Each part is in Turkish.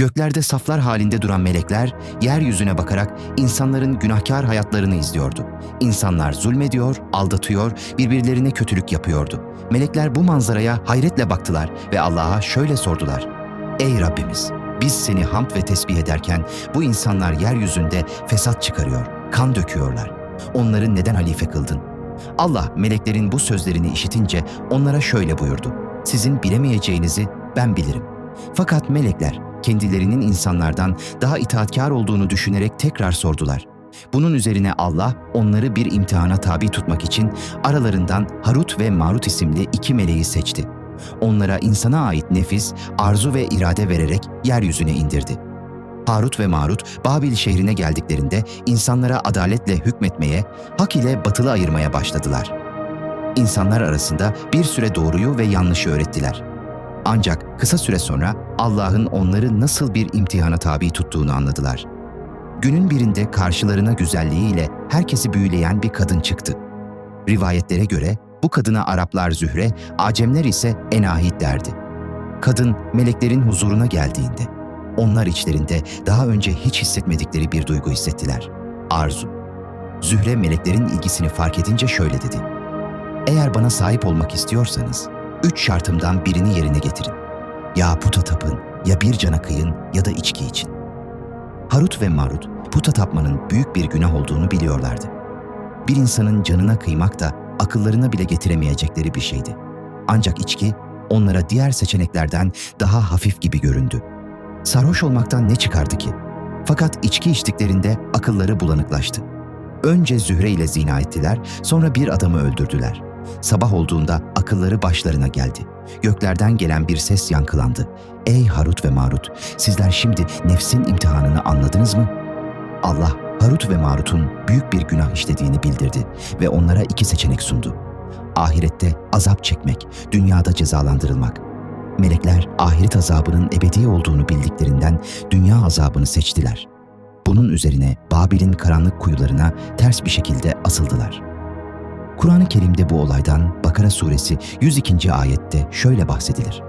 Göklerde saflar halinde duran melekler yeryüzüne bakarak insanların günahkar hayatlarını izliyordu. İnsanlar zulmediyor, aldatıyor, birbirlerine kötülük yapıyordu. Melekler bu manzaraya hayretle baktılar ve Allah'a şöyle sordular. Ey Rabbimiz! Biz seni hamd ve tesbih ederken bu insanlar yeryüzünde fesat çıkarıyor, kan döküyorlar. Onları neden halife kıldın? Allah meleklerin bu sözlerini işitince onlara şöyle buyurdu. Sizin bilemeyeceğinizi ben bilirim. Fakat melekler kendilerinin insanlardan daha itaatkar olduğunu düşünerek tekrar sordular. Bunun üzerine Allah onları bir imtihana tabi tutmak için aralarından Harut ve Marut isimli iki meleği seçti. Onlara insana ait nefis, arzu ve irade vererek yeryüzüne indirdi. Harut ve Marut Babil şehrine geldiklerinde insanlara adaletle hükmetmeye, hak ile batılı ayırmaya başladılar. İnsanlar arasında bir süre doğruyu ve yanlışı öğrettiler. Ancak kısa süre sonra Allah'ın onları nasıl bir imtihana tabi tuttuğunu anladılar. Günün birinde karşılarına güzelliğiyle herkesi büyüleyen bir kadın çıktı. Rivayetlere göre bu kadına Araplar Zühre, Acemler ise Enahit derdi. Kadın meleklerin huzuruna geldiğinde onlar içlerinde daha önce hiç hissetmedikleri bir duygu hissettiler. Arzu. Zühre meleklerin ilgisini fark edince şöyle dedi. Eğer bana sahip olmak istiyorsanız üç şartımdan birini yerine getirin. Ya puta tapın, ya bir cana kıyın ya da içki için. Harut ve Marut puta tapmanın büyük bir günah olduğunu biliyorlardı. Bir insanın canına kıymak da akıllarına bile getiremeyecekleri bir şeydi. Ancak içki onlara diğer seçeneklerden daha hafif gibi göründü. Sarhoş olmaktan ne çıkardı ki? Fakat içki içtiklerinde akılları bulanıklaştı. Önce Zühre ile zina ettiler, sonra bir adamı öldürdüler. Sabah olduğunda akılları başlarına geldi. Göklerden gelen bir ses yankılandı. Ey Harut ve Marut, sizler şimdi nefsin imtihanını anladınız mı? Allah, Harut ve Marut'un büyük bir günah işlediğini bildirdi ve onlara iki seçenek sundu. Ahirette azap çekmek, dünyada cezalandırılmak. Melekler ahiret azabının ebedi olduğunu bildiklerinden dünya azabını seçtiler. Bunun üzerine Babil'in karanlık kuyularına ters bir şekilde asıldılar. Kur'an-ı Kerim'de bu olaydan Bakara suresi 102. ayette şöyle bahsedilir.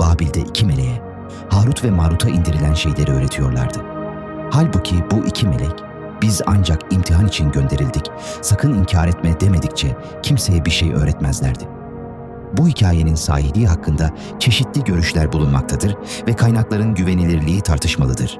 Babil'de iki meleğe, Harut ve Marut'a indirilen şeyleri öğretiyorlardı. Halbuki bu iki melek, biz ancak imtihan için gönderildik, sakın inkar etme demedikçe kimseye bir şey öğretmezlerdi. Bu hikayenin sahiliği hakkında çeşitli görüşler bulunmaktadır ve kaynakların güvenilirliği tartışmalıdır.